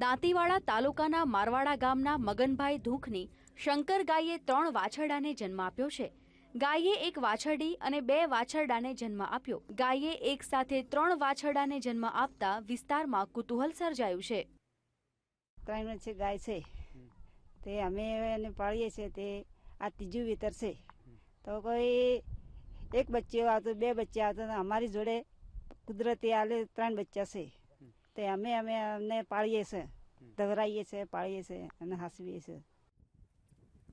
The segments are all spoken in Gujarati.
દાંતીવાડા તાલુકાના મારવાડા ગામના મગનભાઈ ધૂંખની શંકર ગાયે ત્રણ વાછરડાને જન્મ આપ્યો છે. ગાયે એક વાછરડી અને બે વાછરડાને જન્મ આપ્યો. ગાયે એક સાથે ત્રણ વાછરડાને જન્મ આપતા વિસ્તારમાં કુતૂહલ સર્જાયું છે. ત્રણ છે, ગાય છે. તે અમે એને પાળીએ છીએ, તે આ ત્રીજું વિતર છે. તો કોઈ એક બચ્ચો આવતો, બે બચ્ચા આવતો અમારી જોડે કુદરતી આલે ત્રણ બચ્ચા છે. તે અમે અમે અમને પાળીએ છીએ ધવરાઈએ છીએ પાળીએ છીએ અને હાસવીએ છીએ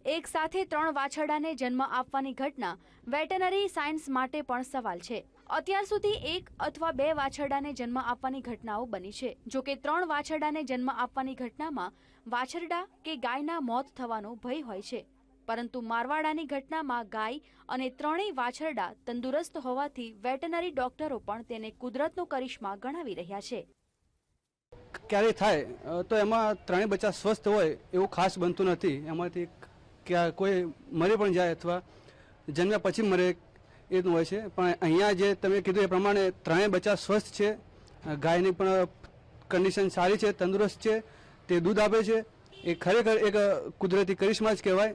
એક સાથે ત્રણ વાછરડાને જન્મ આપવાની ઘટના વેટનરી સાયન્સ માટે પણ સવાલ છે. અત્યાર સુધી એક અથવા બે વાછરડાને જન્મ આપવાની ઘટનાઓ બની છે. જો કે ત્રણ વાછરડાને જન્મ આપવાની ઘટનામાં વાછરડા કે ગાયના મોત થવાનો ભય હોય છે. પરંતુ મારવાડાની ઘટનામાં ગાય અને ત્રણેય વાછરડા તંદુરસ્ત હોવાથી વેટનરી ડોક્ટરો પણ તેને કુદરતનો કરિશ્મા ગણાવી રહ્યા છે. ક્યારેય થાય તો એમાં ત્રણેય બચ્ચા સ્વસ્થ હોય એવું ખાસ બનતું નથી. એમાંથી ક્યાં, કોઈ મરી પણ જાય અથવા જન્મ્યા પછી મરે એનું હોય છે. પણ અહીંયા જે તમે કીધું એ પ્રમાણે ત્રણેય બચ્ચા સ્વસ્થ છે ગાયની પણ કન્ડિશન સારી છે, તંદુરસ્ત છે, તે દૂધ આપે છે. એ ખરેખર એક કુદરતી કરિશ્મા જ કહેવાય.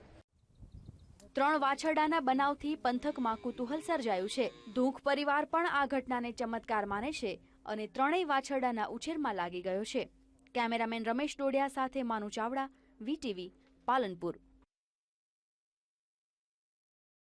ત્રણ વાછરડાના બનાવથી પંથકમાં કુતૂહલ સર્જાયું છે. ધૂખ પરિવાર પણ આ ઘટનાને ચમત્કાર માને છે. અને ત્રણેય વાછરડાના ઉછેરમાં લાગી ગયો છે. કેમેરામેન રમેશ ડોડિયા સાથે માનુ ચાવડા, વીટીવી, પાલનપુર.